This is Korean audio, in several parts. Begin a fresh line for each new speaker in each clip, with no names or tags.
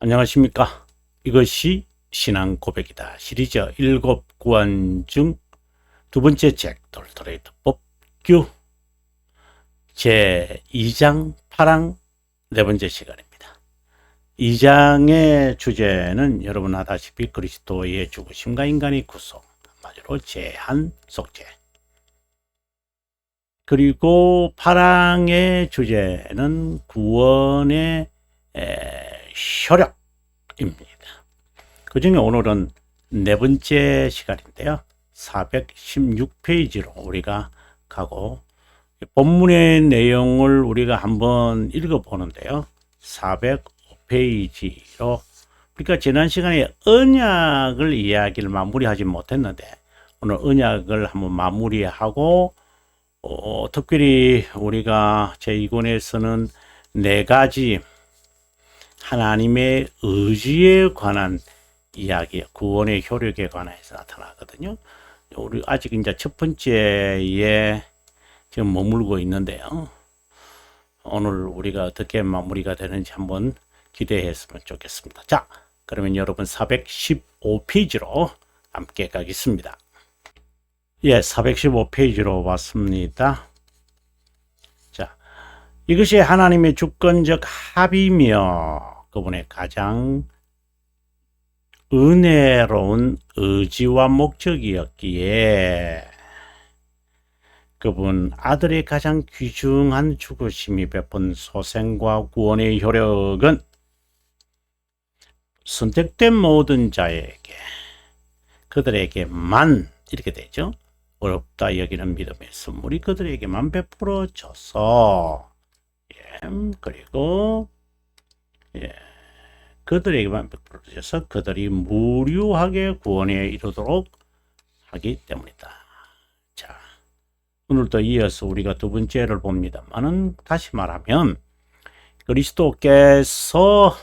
안녕하십니까. 이것이 신앙 고백이다. 시리즈 일곱 구원 중두 번째 책, 돌토레이트 법규 제 2장 8항 네 번째 시간입니다. 2장의 주제는 여러분 아다시피 그리스도의 죽으심과 인간의 구속, 한마디로 제한 속죄. 그리고 8항의 주제는 구원의 에, 효력입니다. 그 중에 오늘은 네 번째 시간인데요. 416페이지로 우리가 가고 본문의 내용을 우리가 한번 읽어보는데요. 405페이지로 그러니까 지난 시간에 언약을 이야기를 마무리하지 못했는데 오늘 언약을 한번 마무리하고 어, 특별히 우리가 제2권에서는 네 가지 하나님의 의지에 관한 이야기, 구원의 효력에 관해서 나타나거든요. 우리 아직 이제 첫 번째에 지금 머물고 있는데요. 오늘 우리가 어떻게 마무리가 되는지 한번 기대했으면 좋겠습니다. 자, 그러면 여러분 415페이지로 함께 가겠습니다. 예, 415페이지로 왔습니다. 자, 이것이 하나님의 주권적 합이며 그분의 가장 은혜로운 의지와 목적이었기에 그분 아들의 가장 귀중한 죽으심이 베푼 소생과 구원의 효력은 선택된 모든 자에게 그들에게만 이렇게 되죠. 어렵다 여기는 믿음의 선물이 그들에게만 베풀어져서 예, 그리고 예, 그들에게만 베풀어져서 그들이 무료하게 구원에 이르도록 하기 때문이다. 자, 오늘도 이어서 우리가 두 번째를 봅니다만은 다시 말하면 그리스도께서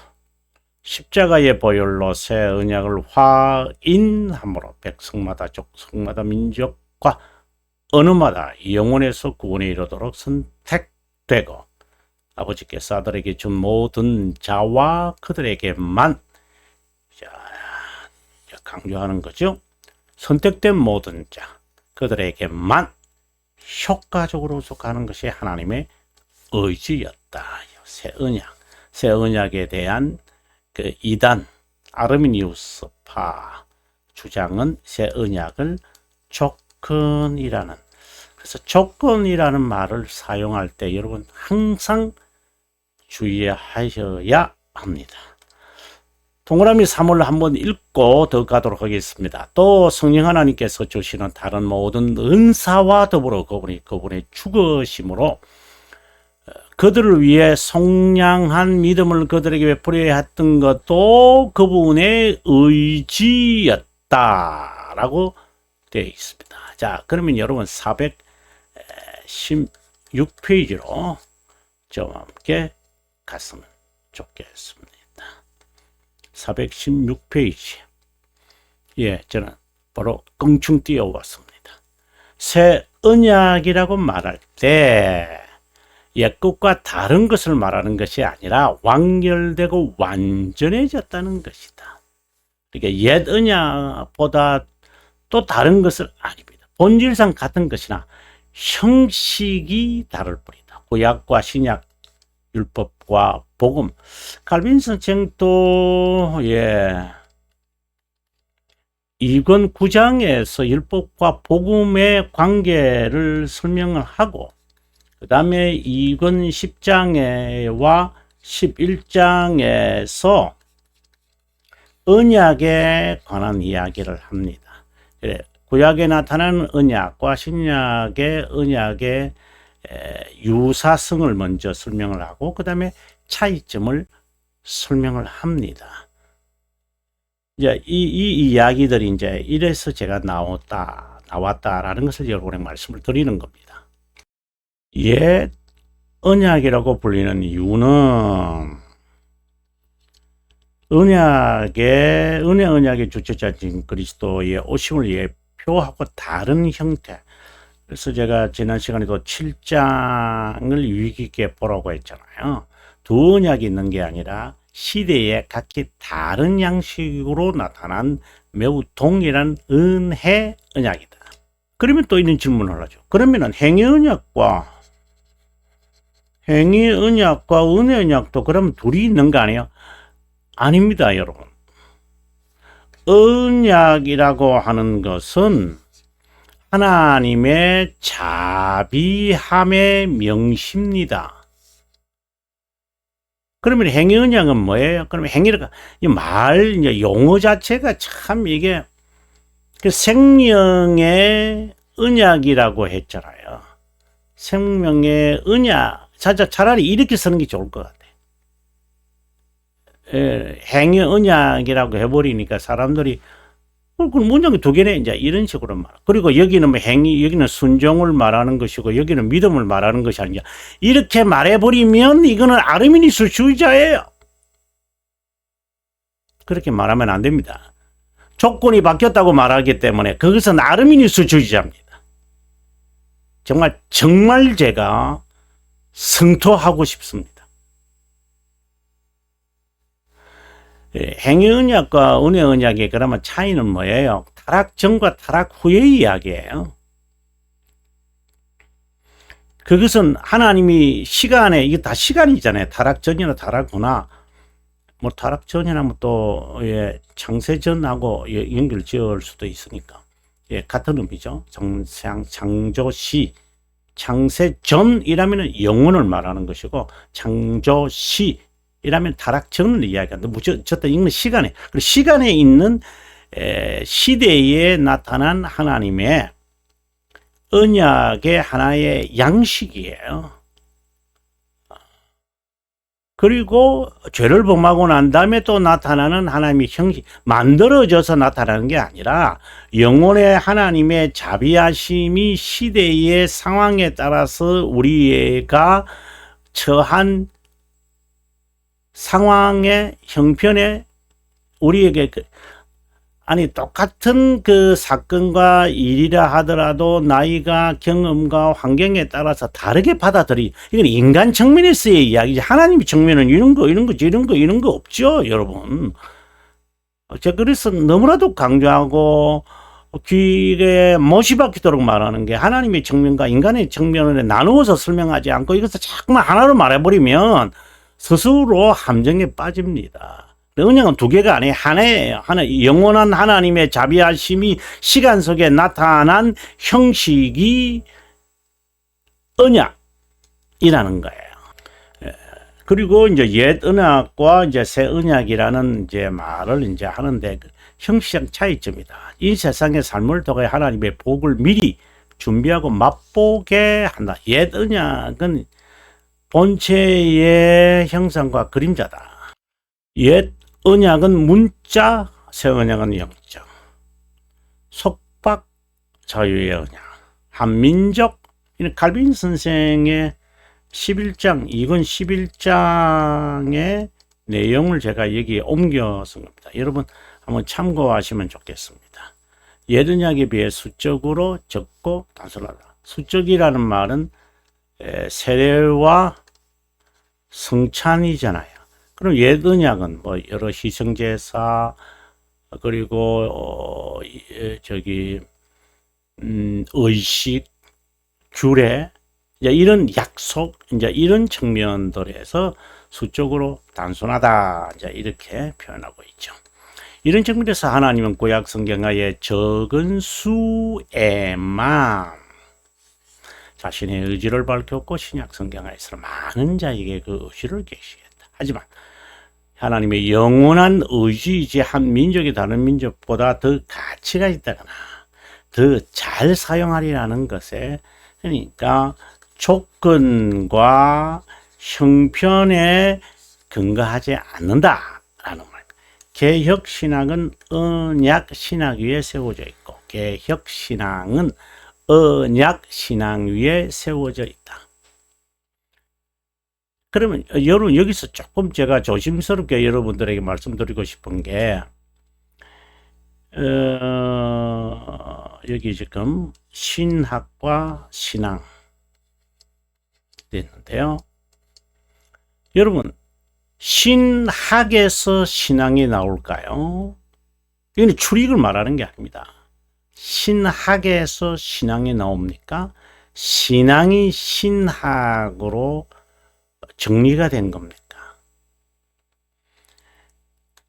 십자가의 보혈로 새 언약을 화인함으로 백성마다 족속마다 민족과 어느마다 영혼에서 구원에 이르도록 선택되고 아버지께서 아들에게 준 모든 자와 그들에게만 자, 강조하는 거죠. 선택된 모든 자 그들에게만 효과적으로 속하는 것이 하나님의 의지였다. 새 언약, 새 언약에 대한 그 이단 아르미니우스파 주장은 새 언약을 조건이라는 그래서 조건이라는 말을 사용할 때 여러분 항상 주의하셔야 합니다. 동그라미 3을 한번 읽고 더 가도록 하겠습니다. 또 성령 하나님께서 주시는 다른 모든 은사와 더불어 그분이 그분의 죽으심으로 그들을 위해 속량한 믿음을 그들에게 베풀어야 했던 것도 그분의 의지였다라고 되어 있습니다. 자, 그러면 여러분 416페이지로 저와 함께 갔으면 좋겠습니다. 416페이지. 예, 저는 바로 껑충 뛰어왔습니다. 새 언약이라고 말할 때 옛것과 다른 것을 말하는 것이 아니라 완결되고 완전해졌다는 것이다. 그러니까 옛 언약보다 또 다른 것을 아닙니다. 본질상 같은 것이나 형식이 다를 뿐이다. 구약과 신약, 율법과 복음. 칼빈 선생도 예. 이건 9장에서 율법과 복음의 관계를 설명을 하고 그 다음에 2권 10장에와 11장에서 언약에 관한 이야기를 합니다. 구약에 나타나는 언약과 신약의 언약의 유사성을 먼저 설명을 하고 그 다음에 차이점을 설명을 합니다. 이제 이, 이 이야기들이 이제 이래서 제가 나왔다, 나왔다라는 것을 여러분에게 말씀을 드리는 겁니다. 옛 언약이라고 불리는 이유는 언약의 은혜 언약의 주체자인 그리스도의 오심을 예 표하고 다른 형태. 그래서 제가 지난 시간에도 7장을 유익 있게 보라고 했잖아요. 두 언약이 있는 게 아니라 시대에 각기 다른 양식으로 나타난 매우 동일한 은혜 언약이다. 그러면 또 이런 질문을 하죠. 그러면은 행위 언약과 행위 언약과 은혜 언약도 그러면 둘이 있는 거 아니에요? 아닙니다, 여러분. 언약이라고 하는 것은 하나님의 자비함의 명시입니다. 그러면 행위 언약은 뭐예요? 그러면 이말 이제 용어 자체가 참 이게 그 생명의 언약이라고 했잖아요. 생명의 언약. 차라리 이렇게 쓰는 게 좋을 것 같아. 예, 행위 언약이라고 해버리니까 사람들이 어, 그 문장이 두 개네 이제 이런 식으로 말. 그리고 여기는 뭐 행위, 여기는 순종을 말하는 것이고 여기는 믿음을 말하는 것이 아니냐. 이렇게 말해버리면 이거는 아르미니스 주의자예요. 그렇게 말하면 안 됩니다. 조건이 바뀌었다고 말하기 때문에 그것은 아르미니스 주의자입니다. 정말 정말 제가 성토하고 싶습니다. 행위 언약과 은혜 언약의 그러면 차이는 뭐예요? 타락 전과 타락 후의 이야기예요. 그것은 하나님이 시간에 이게 다 시간이잖아요. 타락 전이나 타락 후나 뭐 타락 전이나 뭐또 예, 창세 전하고 예, 연결 지을 수도 있으니까 예, 같은 의미죠. 정상 창조시 창세 전이라면 영혼을 말하는 것이고 창조시 이라면 타락전을 이야기한다. 어쨌든 읽는 시간에. 그리고 시간에 있는 에, 시대에 나타난 하나님의 언약의 하나의 양식이에요. 그리고 죄를 범하고 난 다음에 또 나타나는 하나님의 형식, 만들어져서 나타나는 게 아니라 영혼의 하나님의 자비하심이 시대의 상황에 따라서 우리가 처한 상황의 형편에 우리에게 그, 아니 똑같은 그 사건과 일이라 하더라도 나이가 경험과 환경에 따라서 다르게 받아들이. 이건 인간 측면에서의 이야기지. 하나님 측면은 이런 거 이런 거 이런 거 이런 거 없죠 여러분. 제가 그래서 너무나도 강조하고 귀에 못이 박히도록 말하는 게 하나님의 측면과 인간의 측면을 나누어서 설명하지 않고 이것을 자꾸만 하나로 말해버리면 스스로 함정에 빠집니다. 언약은 두 개가 아니에요. 하나예요. 하나, 영원한 하나님의 자비하심이 시간 속에 나타난 형식이 언약이라는 거예요. 예. 그리고 이제 옛 언약과 이제 새 언약이라는 이제 말을 이제 하는데 그 형식적 차이점이다. 이 세상의 삶을 통해 하나님의 복을 미리 준비하고 맛보게 한다. 옛 언약은 본체의 형상과 그림자다. 옛 언약은 문자, 새 언약은 영적. 속박, 자유의 언약. 한민족, 칼빈 선생의 11장, 이건 11장의 내용을 제가 여기에 옮겨서 겁니다. 여러분 한번 참고하시면 좋겠습니다. 옛 언약에 비해 수적으로 적고 단순하다. 수적이라는 말은 세례와 성찬이잖아요. 그럼 옛 언약은 뭐 여러 희생제사 그리고 어, 저기 음, 의식 규례 이제 이런 약속 이제 이런 측면들에서 수적으로 단순하다 이제 이렇게 표현하고 있죠. 이런 측면에서 하나님은 구약 성경하에 적은 수에만 자신의 의지를 밝혔고 신약 성경에서 많은 자에게 그 의지를 계시했다. 하지만 하나님의 영원한 의지이지 한 민족이 다른 민족보다 더 가치가 있다거나 더 잘 사용하리라는 것에 그러니까 조건과 형편에 근거하지 않는다라는 말. 개혁 신학은 언약 신학 위에 세워져 있고 개혁 신앙은 언약 신앙 위에 세워져 있다. 그러면 여러분 여기서 조금 제가 조심스럽게 여러분들에게 말씀드리고 싶은 게 어, 여기 지금 신학과 신앙 됐는데요. 여러분 신학에서 신앙이 나올까요? 이건 출익을 말하는 게 아닙니다. 신학에서 신앙이 나옵니까? 신앙이 신학으로 정리가 된 겁니까?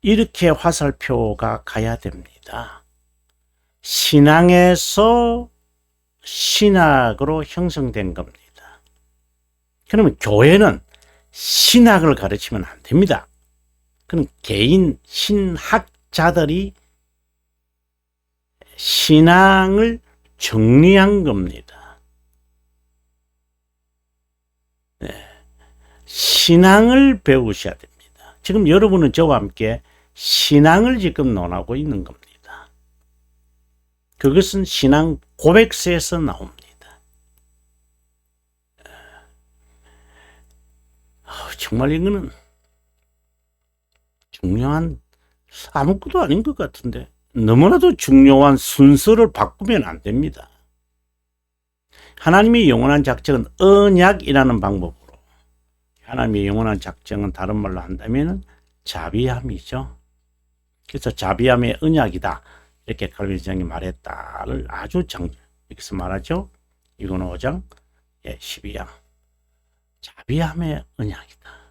이렇게 화살표가 가야 됩니다. 신앙에서 신학으로 형성된 겁니다. 그러면 교회는 신학을 가르치면 안 됩니다. 그럼 개인 신학자들이 신앙을 정리한 겁니다. 네. 신앙을 배우셔야 됩니다. 지금 여러분은 저와 함께 신앙을 지금 논하고 있는 겁니다. 그것은 신앙 고백서에서 나옵니다. 정말 이거는 중요한 아무것도 아닌 것 같은데 너무나도 중요한 순서를 바꾸면 안 됩니다. 하나님의 영원한 작정은 언약이라는 방법으로 하나님의 영원한 작정은 다른 말로 한다면 자비함이죠. 그래서 자비함의 언약이다. 이렇게 칼빈성이 말했다를 아주 정, 여기서 말하죠. 이거는 5장 예, 12장. 자비함의 언약이다.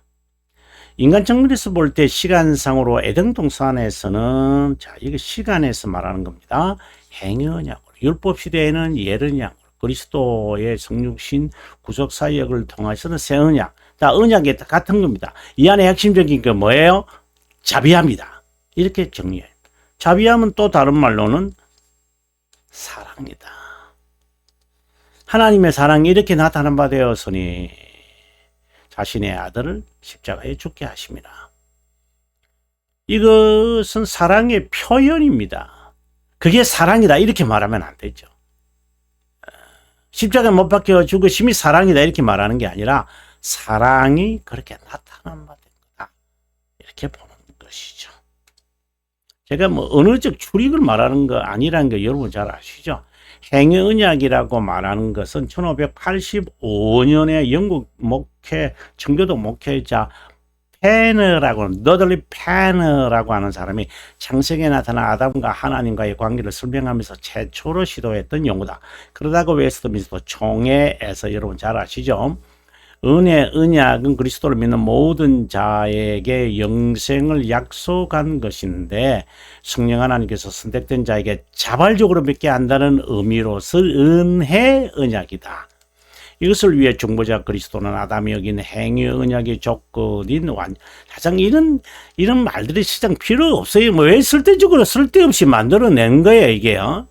인간 정밀에서 볼 때 시간상으로 에덴 동산에서는 자 이거 시간에서 말하는 겁니다. 언약으로 율법 시대에는 예언 언약 그리스도의 성육신 구속 사역을 통해서는 새 언약 다 언약이 같은 겁니다. 이 안에 핵심적인 게 뭐예요? 자비함이다. 이렇게 정리해요. 자비함은 또 다른 말로는 사랑이다. 하나님의 사랑이 이렇게 나타난 바 되었으니 자신의 아들을 십자가에 죽게 하십니다. 이것은 사랑의 표현입니다. 그게 사랑이다 이렇게 말하면 안 되죠. 십자가에 못 박혀 죽으심이 사랑이다 이렇게 말하는 게 아니라 사랑이 그렇게 나타난 바된 거다. 이렇게 보는 것이죠. 제가 뭐 언어적 출입을 말하는 거 아니라는 거 여러분 잘 아시죠? 행위 언약이라고 말하는 것은 1585년에 영국 목회, 청교도 목회자 페너라고 너덜리 페너라고 하는 사람이 창세기에 나타난 아담과 하나님과의 관계를 설명하면서 최초로 시도했던 연구다. 그러다가 웨스트민스터 총회에서 여러분 잘 아시죠? 은혜, 언약은 그리스도를 믿는 모든 자에게 영생을 약속한 것인데 성령 하나님께서 선택된 자에게 자발적으로 믿게 한다는 의미로서 은혜 언약이다. 이것을 위해 중보자 그리스도는 아담이 여긴 행위 언약의 조건인 완 가장 이런 이런 말들이 시장 필요 없어요. 뭐 왜 쓸데적으로 쓸데없이 만들어낸 거예요 이게요.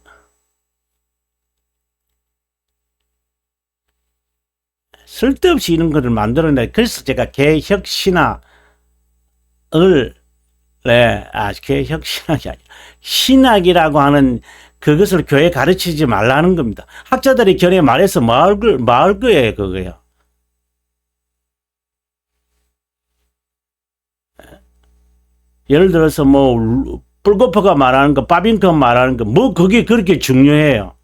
쓸데없이 이런 것을 만들어내. 그래서 제가 개혁신학을, 네, 아, 개혁신학이 아니라, 신학이라고 하는 그것을 교회 가르치지 말라는 겁니다. 학자들이 견해 말해서 마을 거예요, 그거요. 예를 들어서 뭐, 뿔고퍼가 말하는 거, 바빙커 말하는 거, 뭐, 그게 그렇게 중요해요.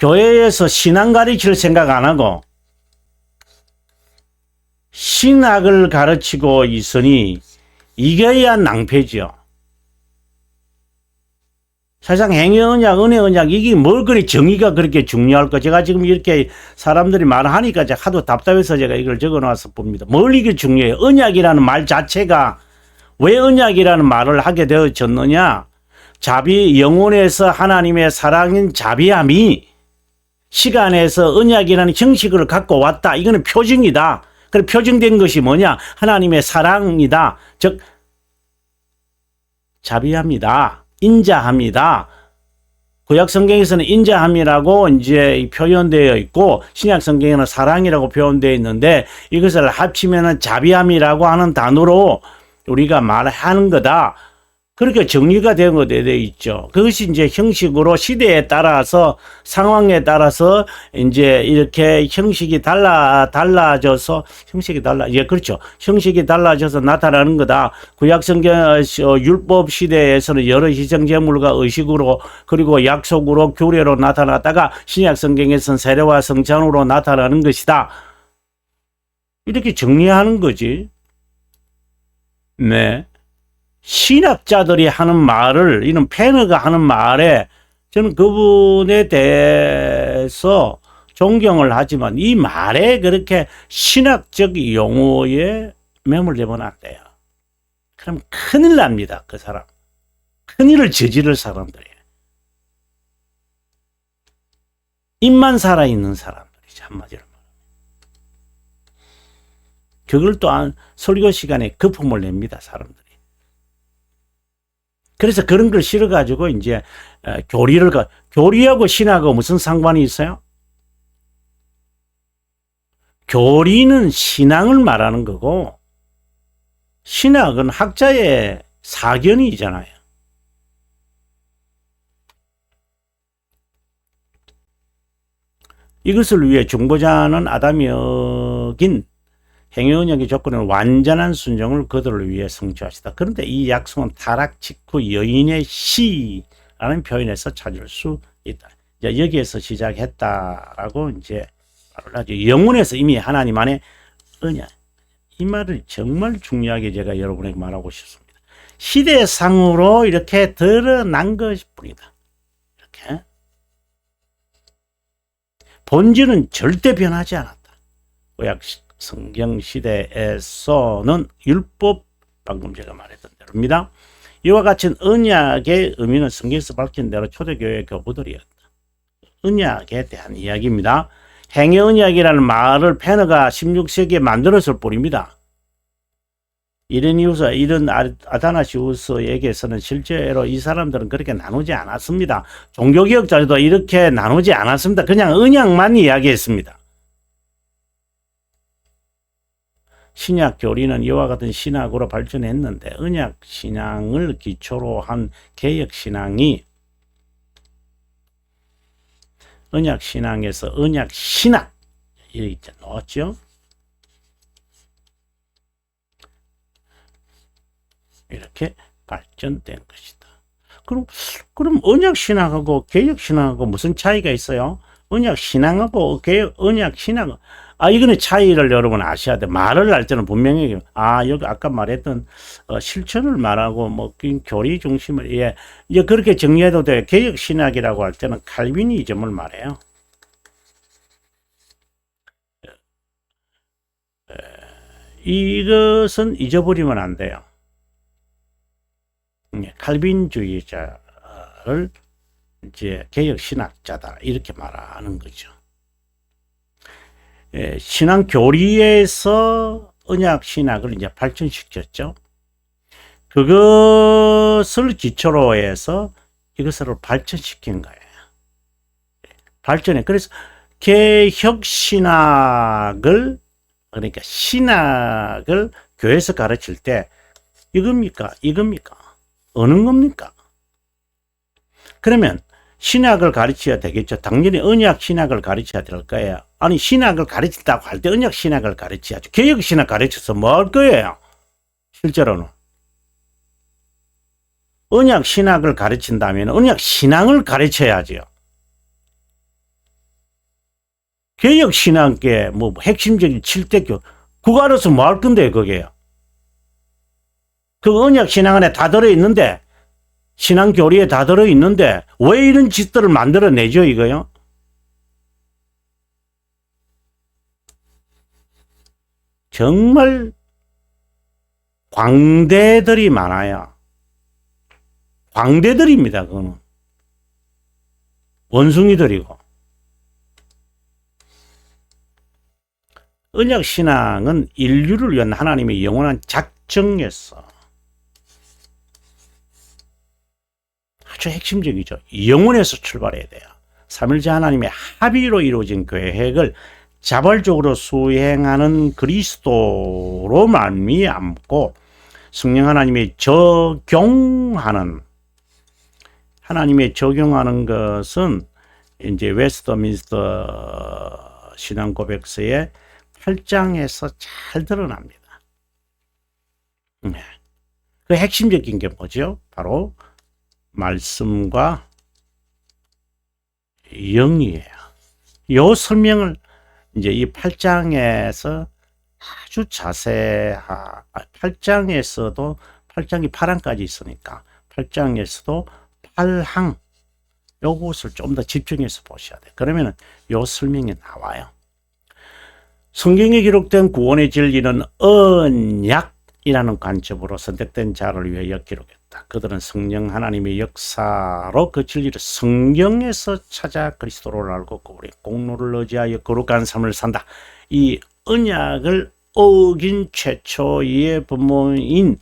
교회에서 신앙 가르칠 생각 안 하고 신학을 가르치고 있으니 이겨야 낭패죠. 사실상 행위 언약, 은혜 언약, 이게 뭘 그리 정의가 그렇게 중요할까? 제가 지금 이렇게 사람들이 말하니까 제가 하도 답답해서 제가 이걸 적어 놔서 봅니다. 뭘 이게 중요해요? 언약이라는 말 자체가 왜 언약이라는 말을 하게 되어졌느냐? 자비, 영혼에서 하나님의 사랑인 자비함이 시간에서 언약이라는 형식을 갖고 왔다. 이거는 표징이다. 그 표징된 것이 뭐냐? 하나님의 사랑이다. 즉 자비합니다. 인자합니다. 구약 성경에서는 인자함이라고 이제 표현되어 있고 신약 성경에는 사랑이라고 표현되어 있는데 이것을 합치면은 자비함이라고 하는 단어로 우리가 말하는 거다. 그렇게 정리가 된 것에 되어 있죠. 그것이 이제 형식으로 시대에 따라서 상황에 따라서 이제 이렇게 형식이 달라 달라져서 형식이 달라 예 그렇죠. 형식이 달라져서 나타나는 거다. 구약 성경 어, 율법 시대에서는 여러 희생 제물과 의식으로 그리고 약속으로 규례로 나타났다가 신약 성경에서는 세례와 성찬으로 나타나는 것이다. 이렇게 정리하는 거지. 네. 신학자들이 하는 말을, 이런 패너가 하는 말에 저는 그분에 대해서 존경을 하지만 이 말에 그렇게 신학적 용어에 매몰되면 안 돼요. 그럼 큰일 납니다. 그 사람. 큰일을 저지를 사람들이. 입만 살아있는 사람들이지, 한마디로. 그걸 또한 설교 시간에 거품을 냅니다, 사람들이. 그래서 그런 걸 싫어가지고 이제 어, 교리를 가, 교리하고 신하고 무슨 상관이 있어요? 교리는 신앙을 말하는 거고 신학은 학자의 사견이잖아요. 이것을 위해 중보자는 아담이 어긴 행위언약의 조건은 완전한 순종을 그들을 위해 성취하시다. 그런데 이 약속은 타락 직후 여인의 시라는 표현에서 찾을 수 있다. 이제 여기에서 시작했다라고 이제 말을 하죠. 영혼에서 이미 하나님 안에 언약. 이 말을 정말 중요하게 제가 여러분에게 말하고 싶습니다. 시대상으로 이렇게 드러난 것뿐이다. 이렇게. 본질은 절대 변하지 않았다. 구약 성경 시대에서는 율법 방금 제가 말했던 대로입니다. 이와 같은 언약의 의미는 성경에서 밝힌 대로 초대교회 교부들이었다. 언약에 대한 이야기입니다. 행의 언약이라는 말을 페너가 16세기에 만들었을 뿐입니다. 이레니우스, 이런 아- 아다나시우스에게서는 실제로 이 사람들은 그렇게 나누지 않았습니다. 종교개혁자들도 이렇게 나누지 않았습니다. 그냥 언약만 이야기했습니다. 신약 교리는 이와 같은 신학으로 발전했는데 언약 신앙을 기초로 한 개혁 신앙이 언약 신앙에서 언약 신학 이렇게 넣었죠. 이렇게 발전된 것이다. 그럼 그럼 언약 신앙하고 개혁 신앙하고 무슨 차이가 있어요? 언약 신앙하고 개혁 언약 신앙 아 이거는 차이를 여러분 아셔야 돼. 말을 할 때는 분명히 아 여기 아까 말했던 어, 실천을 말하고 뭐그 교리 중심을 예 이제 그렇게 정리해도 돼. 개혁 신학이라고 할 때는 칼빈이즘을 말해요. 에, 이것은 잊어버리면 안 돼요. 예, 칼빈주의자를 이제 개혁 신학자다 이렇게 말하는 거죠. 예, 신앙 교리에서 언약 신학을 이제 발전시켰죠. 그것을 기초로 해서 이것을 발전시킨 거예요. 발전해. 그래서 개혁 신학을 그러니까 신학을 교회에서 가르칠 때 이겁니까? 이겁니까? 어느 겁니까? 그러면 신학을 가르쳐야 되겠죠. 당연히 언약 신학을 가르쳐야 될 거예요. 아니 신학을 가르친다고 할 때 언약 신학을 가르쳐야죠. 개혁 신학 가르쳐서 뭐 할 거예요? 실제로는 언약 신학을 가르친다면 언약 신앙을 가르쳐야지요. 개혁 신학의 뭐 핵심적인 7대교 그거 알아서 뭐 할 건데 그게요. 그 언약 신앙 안에 다 들어 있는데 신앙 교리에 다 들어 있는데 왜 이런 짓들을 만들어 내죠 이거요? 정말 광대들이 많아요. 광대들입니다, 그거는. 원숭이들이고. 언약 신앙은 인류를 위한 하나님의 영원한 작정에서 아주 핵심적이죠. 영원에서 출발해야 돼요. 삼일째 하나님의 합의로 이루어진 계획을 자발적으로 수행하는 그리스도로 말미암고 성령 하나님의 적용하는 하나님의 적용하는 것은 이제 웨스터민스터 신앙 고백서의 8장에서 잘 드러납니다. 네. 그 핵심적인 게 뭐죠? 바로 말씀과 영이에요. 요 설명을 이제 이 8장에서 아주 자세하 8장에서도 8장이 8항까지 있으니까 8장에서도 8항 요것을 좀 더 집중해서 보셔야 돼. 그러면은 요 설명이 나와요. 성경에 기록된 구원의 진리는 언약 이라는 관점으로 선택된 자를 위하여 기록했다. 그들은 성령 하나님의 역사로 그 진리를 성경에서 찾아 그리스도를 알고 그분의 공로를 의지하여 거룩한 삶을 산다. 이 언약을 어긴 최초의 부모인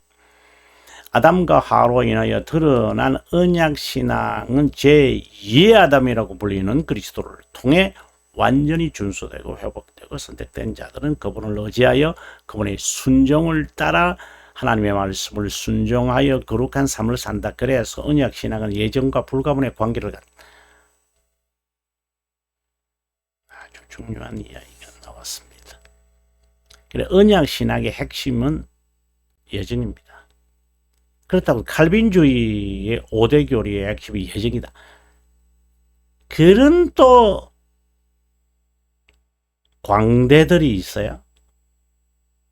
아담과 하로 인하여 드러난 언약 신앙은 제2의 아담이라고 불리는 그리스도를 통해 완전히 준수되고 회복되고 선택된 자들은 그분을 의지하여 그분의 순종을 따라 하나님의 말씀을 순종하여 거룩한 삶을 산다. 그래서 언약 신앙은 예전과 불가분의 관계를 갖 아주 중요한 이야기가 나왔습니다. 그래 언약 신학의 핵심은 예정입니다. 그렇다고 칼빈주의의 5대 교리의 핵심이 예정이다. 그런 또 광대들이 있어요.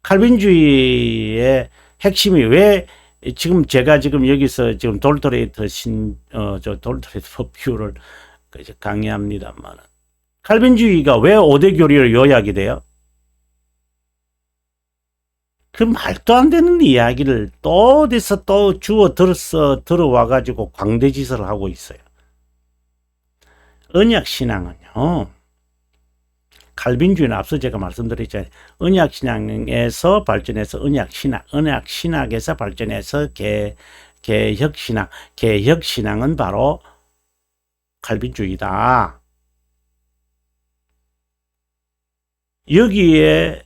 칼빈주의의 핵심이 왜 지금 제가 지금 여기서 지금 돌토레이터 신, 어, 저 돌토레이터 법규를 그 강의합니다만 칼빈주의가 왜 5대 교리를 요약이 돼요? 그 말도 안 되는 이야기를 또 어디서 또 주워 들어서 들어와가지고 광대짓을 하고 있어요. 언약 신앙은요, 칼빈주의는 앞서 제가 말씀드렸잖아요. 언약 신앙에서 발전해서 언약 신학, 언약 신학에서 발전해서 개, 개혁 신앙, 개혁 신앙은 바로 칼빈주의다. 여기에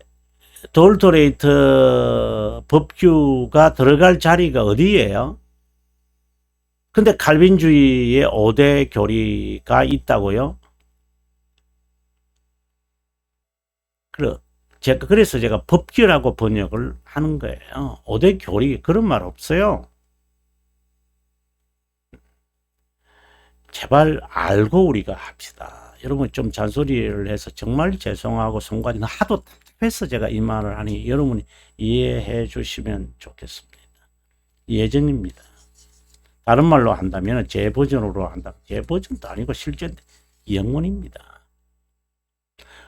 돌토레이터 법규가 들어갈 자리가 어디예요? 근데 칼빈주의의 5대 교리가 있다고요? 그래, 제가, 그래서 제가 법규라고 번역을 하는 거예요. 5대 교리, 그런 말 없어요. 제발 알고 우리가 합시다. 여러분 좀 잔소리를 해서 정말 죄송하고 송관이 하도 답답해서 제가 이 말을 하니 여러분이 이해해 주시면 좋겠습니다. 예정입니다. 다른 말로 한다면 제 버전으로 한다면 제 버전도 아니고 실제인데 영원입니다.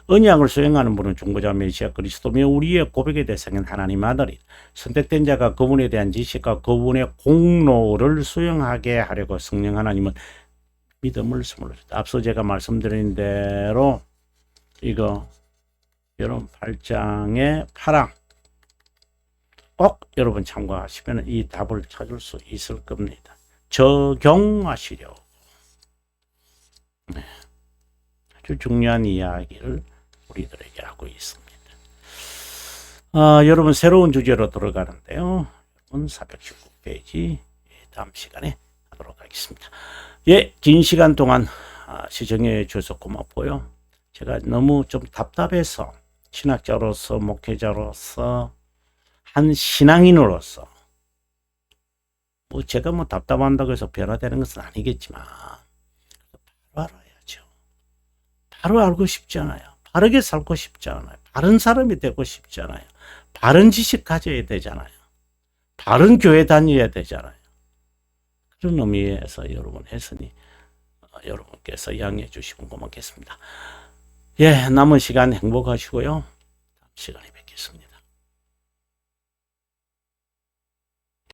언약을 수행하는 분은 중보자 메시아 그리스도며 우리의 고백의 대상인 하나님 아들이 선택된 자가 그분에 대한 지식과 그분의 공로를 수행하게 하려고 성령 하나님은 믿음을 줬다. 앞서 제가 말씀드린 대로 이거 여러분 8장의 8항 꼭 여러분 참고하시면 이 답을 찾을 수 있을 겁니다. 적용하시려고 네. 아주 중요한 이야기를 우리들에게 하고 있습니다. 아, 여러분 새로운 주제로 들어가는데요. 여러분 419페이지 다음 시간에 하도록 하겠습니다. 예, 긴 시간 동안 아, 시청해 주셔서 고맙고요. 제가 너무 좀 답답해서 신학자로서 목회자로서 한 신앙인으로서 뭐 제가 뭐 답답한다고 해서 변화되는 것은 아니겠지만 바로 알아야죠. 바로 알고 싶잖아요. 바르게 살고 싶잖아요. 바른 사람이 되고 싶잖아요. 바른 지식 가져야 되잖아요. 바른 교회 다녀야 되잖아요. 그런 의미에서 여러분 했으니 어, 여러분께서 양해해 주시면 고맙겠습니다. 예, 남은 시간 행복하시고요. 뵙겠습니다.